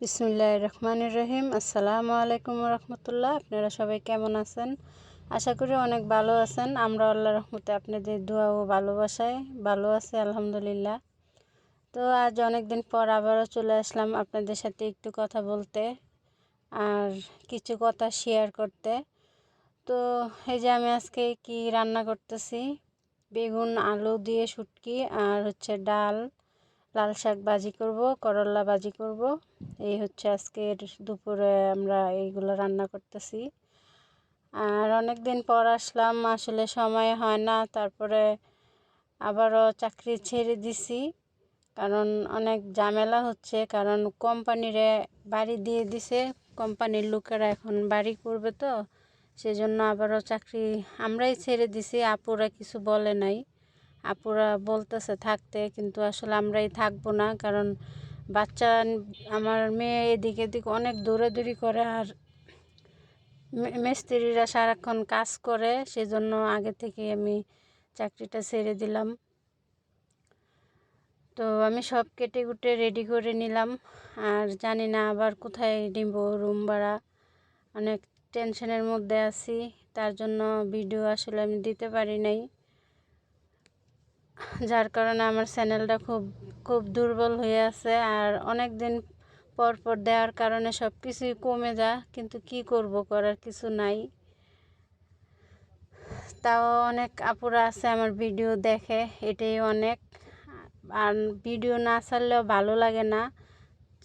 বিসমুল্লাহ রহমান রহিম। আসসালামু আলাইকুম রহমতুল্লাহ। আপনারা সবাই কেমন আছেন? আশা করি অনেক ভালো আছেন। আমরা আল্লাহ রহমতে আপনাদের দোয়া ও ভালোবাসায় ভালো আছে, আলহামদুলিল্লাহ। তো আজ অনেক দিন পর আবারও চলে আসলাম আপনাদের সাথে একটু কথা বলতে আর কিছু কথা শেয়ার করতে। তো এই যে আমি আজকে কি রান্না করতেছি? বেগুন, আলু দিয়ে শুটকি আর হচ্ছে ডাল। লাল শাক ভাজি করব, করলা ভাজি করব। এই হচ্ছে আজকের দুপুরে আমরা এইগুলো রান্না করতেছি। আর অনেক দিন পর আসলাম, আসলে সময় হয় না, তারপরে আবারও চাকরি ছেড়ে দিছি। কারণ অনেক ঝামেলা হচ্ছে, কারণ কোম্পানিরে বাড়ি দিয়ে দিছে, কোম্পানির লোকেরা এখন বাড়ি করবে তো, সেজন্য আবারও চাকরি আমরাই ছেড়ে দিছি, আপুরা কিছু বলে নাই। আপুরা বলতেছে থাকতে, কিন্তু আসলে আমরাই থাকব না। কারণ বাচ্চা আমার মেয়ে এদিকে এদিক অনেক দৌড়াদৌড়ি করে আর মিস্ত্রিরা সারাক্ষণ কাজ করে, সেজন্য আগে থেকে আমি চাকরিটা ছেড়ে দিলাম। তো আমি সব কেটে কুটে রেডি করে নিলাম। আর জানি না আবার কোথায় নিব, রুম ভাড়া। অনেক টেনশনের মধ্যে আছি, তার জন্য ভিডিও আসলে আমি দিতে পারি নাই। যার কারণে আমার চ্যানেলটা খুব খুব দুর্বল হয়ে আছে আর অনেক দিন পর পর দেওয়ার কারণে সব কিছুই কমে যা কিন্তু কি করব করার কিছু নাই। তাও অনেক আপুরা আছে আমার ভিডিও দেখে, এটাই অনেক। আর ভিডিও না ছাড়লেও ভালো লাগে না,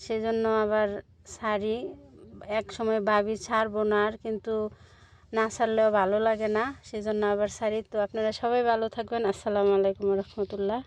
সেজন্য আবার ছাড়ি। এক সময় ভাবি ছাড়বো না আর, কিন্তু না সারলেও ভালো লাগে না সেই জন্য আবার সারি তো আপনারা সবাই ভালো থাকবেন। আসসালামু আলাইকুম রহমতুল্লাহ।